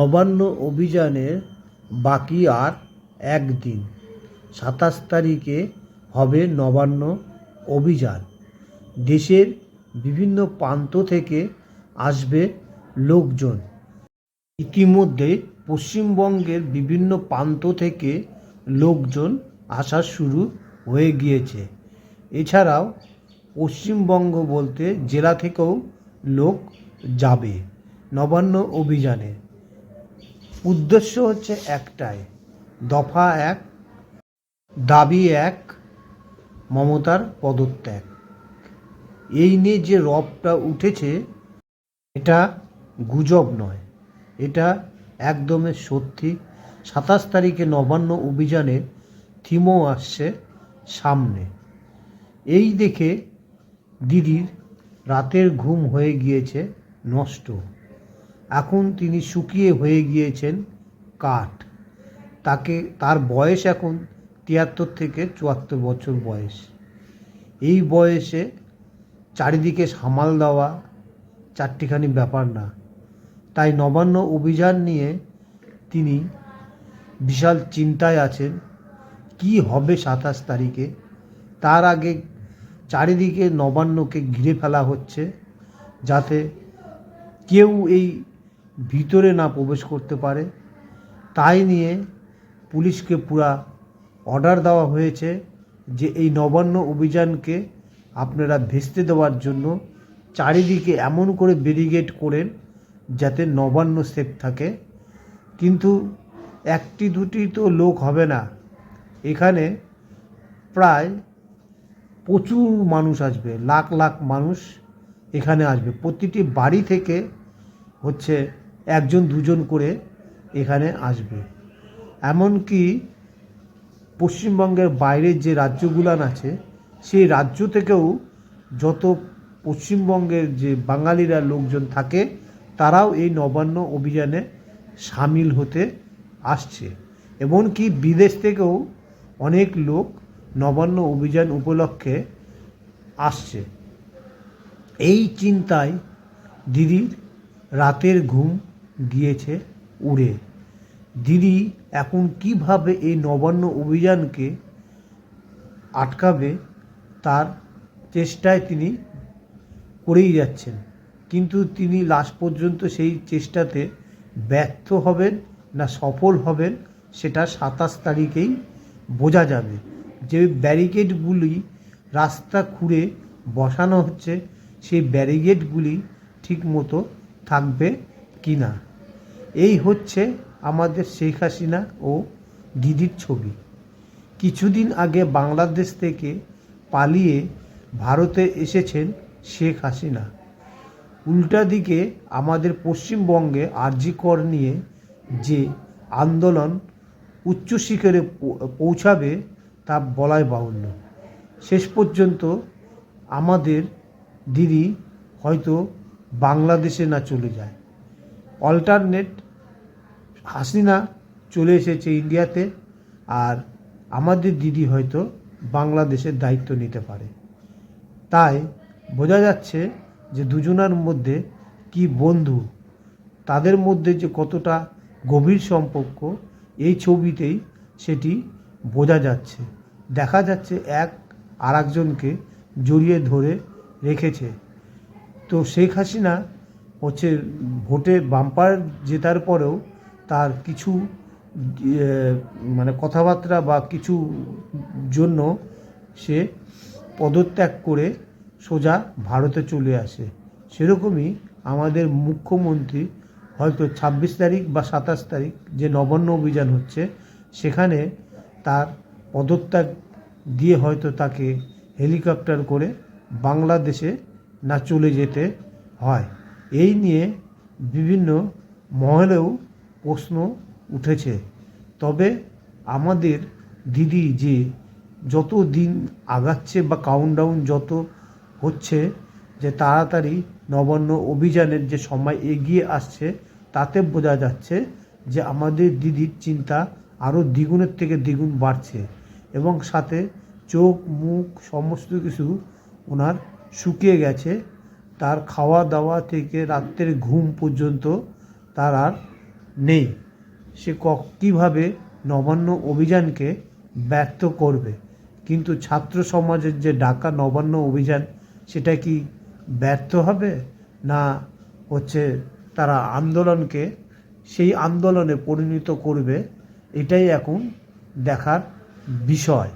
নবান্ন অভিযানের বাকি আর একদিন, সাতাশ তারিখে হবে নবান্ন অভিযান। দেশের বিভিন্ন প্রান্ত থেকে আসবে লোকজন। ইতিমধ্যে পশ্চিমবঙ্গের বিভিন্ন প্রান্ত থেকে লোকজন আসা শুরু হয়ে গিয়েছে। এছাড়াও পশ্চিমবঙ্গ বলতে জেলা থেকেও লোক যাবে নবান্ন অভিযানে। উদ্দেশ্য হচ্ছে একটাই। দফা এক, দাবি এক, মমতার পদত্যাগ। এই নিয়ে যে রবটা উঠেছে, এটা গুজব নয়। এটা একদমই সত্যি। সাতাশ তারিখে নবান্ন অভিযানের থিমও আসছে সামনে। এই দেখে দিদির রাতের ঘুম হয়ে গিয়েছে নষ্ট। এখন তিনি শুকিয়ে হয়ে গিয়েছেন কাঠ। তাকে, তার বয়স এখন তিয়াত্তর থেকে চুয়াত্তর বছর বয়স। এই বয়সে চারিদিকে সামাল দেওয়া চারটিখানি ব্যাপার না। তাই নবান্ন অভিযান নিয়ে তিনি বিশাল চিন্তায় আছেন, কি হবে সাতাশ তারিখে? তার আগে চারিদিকে নবান্নকে ঘিরে ফেলা হচ্ছে যাতে কেউ এই ভিতরে না প্রবেশ করতে পারে, তাই নিয়ে পুলিশকে পুরা অর্ডার দেওয়া হয়েছে যে এই নবান্ন অভিযানকে আপনারা ভেস্তে দেওয়ার জন্য চারিদিকে এমন করে ব্যারিগেড করেন যাতে নবান্ন সেফ থাকে। কিন্তু একটি দুটি তো লোক হবে না। এখানে প্রায় প্রচুর মানুষ আসবে, লাখ লাখ মানুষ এখানে আসবে। প্রতিটি বাড়ি থেকে হচ্ছে একজন দুজন করে এখানে আসবে। এমনকি পশ্চিমবঙ্গের বাইরের যে রাজ্যগুলান আছে, সেই রাজ্য থেকেও যত পশ্চিমবঙ্গের যে বাঙালিরা লোকজন থাকে, তারাও এই নবান্ন অভিযানে সামিল হতে আসছে। এমনকি বিদেশ থেকেও অনেক লোক নবান্ন অভিযান উপলক্ষে আসছে। এই চিন্তায় দিদির রাতের ঘুম গিয়েছে উড়ে। দিদি, এখন কীভাবে এই নবান্ন অভিযানকে আটকাবে তার চেষ্টায় তিনি করেই যাচ্ছেন। কিন্তু তিনি লাস্ট পর্যন্ত সেই চেষ্টাতে ব্যর্থ হবেন না সফল হবেন সেটা সাতাশ তারিখেই বোঝা যাবে। যে ব্যারিকেডগুলি রাস্তা খুঁড়ে বসানো হচ্ছে, সেই ব্যারিকেডগুলি ঠিকমতো থাকবে কি না এই হচ্ছে আমাদের শেখ হাসিনা ও দিদির ছবি। কিছুদিন আগে বাংলাদেশ থেকে পালিয়ে ভারতে এসেছেন শেখ হাসিনা। উল্টা দিকে আমাদের পশ্চিমবঙ্গে আরজি কর নিয়ে যে আন্দোলন উচ্চ শিখরে পৌঁছাবে তা বলাই বাহুল্য। শেষ পর্যন্ত আমাদের দিদি হয়তো বাংলাদেশে না চলে যায়। অল্টারনেট হাসিনা চলে এসেছে ইন্ডিয়াতে আর আমাদের দিদি হয়তো বাংলাদেশের দায়িত্ব নিতে পারে। তাই বোঝা যাচ্ছে যে দুজনার মধ্যে কি বন্ধু, তাদের মধ্যে যে কতটা গভীর সম্পর্ক, এই ছবিতেই সেটি বোঝা যাচ্ছে। দেখা যাচ্ছে এক আর একজনকে জড়িয়ে ধরে রেখেছে। তো শেখ হাসিনা হচ্ছে ভোটে বাম্পার জেতার পরেও তার কিছু মানে কথাবার্তা বা কিছু জন্য সে পদত্যাগ করে সোজা ভারতে চলে আসে। সেরকমই আমাদের মুখ্যমন্ত্রী হয়তো ছাব্বিশ তারিখ বা সাতাশ তারিখ যে নবান্ন অভিযান হচ্ছে, সেখানে তার পদত্যাগ দিয়ে হয়তো তাকে হেলিকপ্টার করে বাংলাদেশে না চলে যেতে হয়। এই নিয়ে বিভিন্ন মহলেও প্রশ্ন উঠেছে। তবে আমাদের দিদি যে যত দিন আগাচ্ছে বা কাউন্টডাউন যত হচ্ছে, যে তাড়াতাড়ি নবান্ন অভিযানের যে সময় এগিয়ে আসছে, তাতে বোঝা যাচ্ছে যে আমাদের দিদির চিন্তা আরও দ্বিগুণের থেকে দ্বিগুণ বাড়ছে এবং সাথে চোখ, মুখ সমস্ত কিছু ওনার শুকিয়ে গেছে। তার খাওয়া দাওয়া থেকে রাত্রের ঘুম পর্যন্ত তার আর নেই। সে কীভাবে নবান্ন অভিযানকে ব্যর্থ করবে? কিন্তু ছাত্র সমাজের যে ডাকা নবান্ন অভিযান, সেটা কি ব্যর্থ হবে? না হচ্ছে তারা আন্দোলনকে সেই আন্দোলনে পরিণত করবে? এটাই এখন দেখার বিষয়।